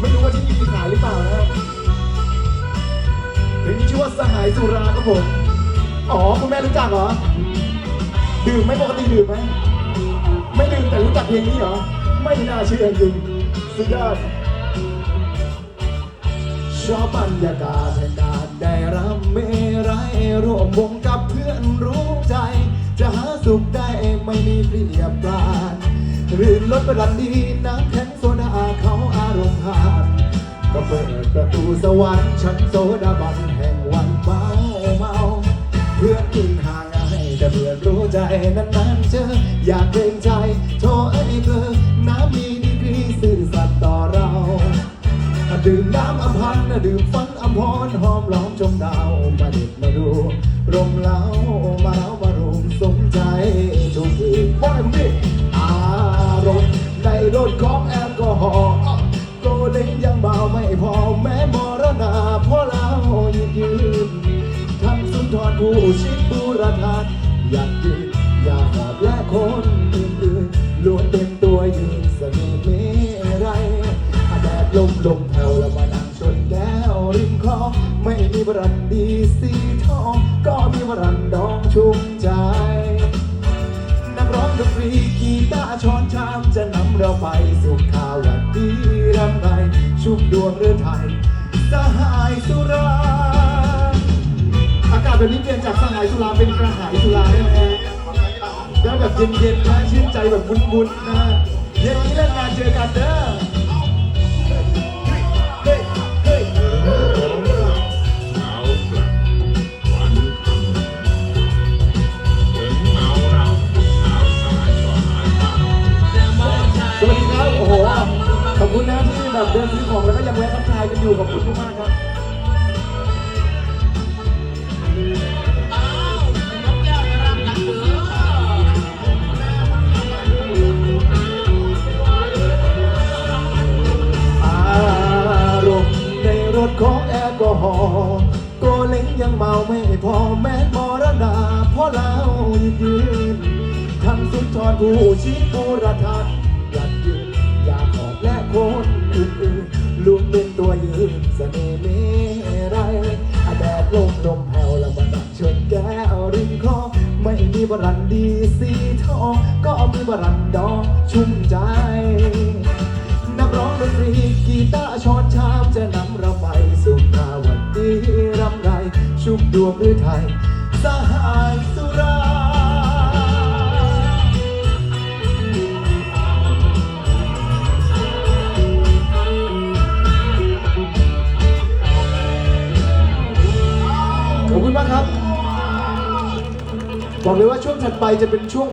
ไม่รู้ว่าที่นี่มีขายหรือเปล่านะเพลงนี้ชื่อว่าสหายสุราครับผม อ๋อ คุณแม่รู้จักเหรอ ดื่มไหม่ปกติดื่มไหม ไม่ดื่มแต่รู้จักเพลงนี้เหรอ ไม่น่าเชื่อจริงสุดยอดชอบบรรยากาศแห่งการได้รำเมรัยร่วมวงกับเพื่อนรู้ใจ จะหาสุขได้ไม่มีเปรียบปรานรื่นรถประดันดีน้ำแข็งโซดาเขา อารมณ์หาก็เปิดประตูสวรรค์ชั้นโซดาบันแห่งวันเมาเมาเพื่อนกินห่างไงแต่เพื่อนรู้ใจนั้นๆเจออยากเกรงใจโทรไอ้เธอน้ำมีดีกรีซื่อสัตย์ต่อเราดื่มน้ำอภันดื่มฟันอภรหอมล้อมจมดาวมาเด็ดมาดู รมเล้ามาเล้า ผู้ชิดบูรณาอยากยืนอยากหอบและคนอื่นๆล้วนเป็นตัวยืนเสน่ห์เมรัยแดดลมลมแผ่วแล้วมานั่งชนแก้วริมคลองไม่มีบรันดีสีทอง ก็มีบรันดองชุ่มใจนักร้องดนตรีกีตาร์ช้อนชามจะนำเราไปสู่ข่าววันดีรำไรชุบดวงเรือไทยสหายสุรา อากาศแบบนี้เปลี่ยนจากสหายสุราเป็นกระหายสุราได้ไหมแล้วแบบเย็นๆนะชื่นใจแบบบุญๆนะเย็นนี้เล่นงานเจอกันเด้อสวัสดีครับ โอ้โห ขอบคุณนะที่แบบเดินซื้อของแล้วก็ยังแวะทักทายกันอยู่ขอบคุณมากครับ ของแอลกอฮอล์โกเล้งยังเมาไม่พอแม้มรณาเพราะเรายืนทั้งสุนทรผู้ชี้ผู้ระทัดอยากยืนอยากขอบและคนอื่นๆรวมเป็นตัวยืนเสน่ห์เมรัยแดดลมลมแผ่วแล้วมาดักชนแก้วริมคลองไม่มีบรันดีสีทองก็มีบรันดองชุ่มใจ นักร้องดนตรีกีตาร์ช้อน วมด้วยไทยสหายสุราขอบคุณมากครับ บอกเลยว่าช่วงถัดไปจะเป็นช่วง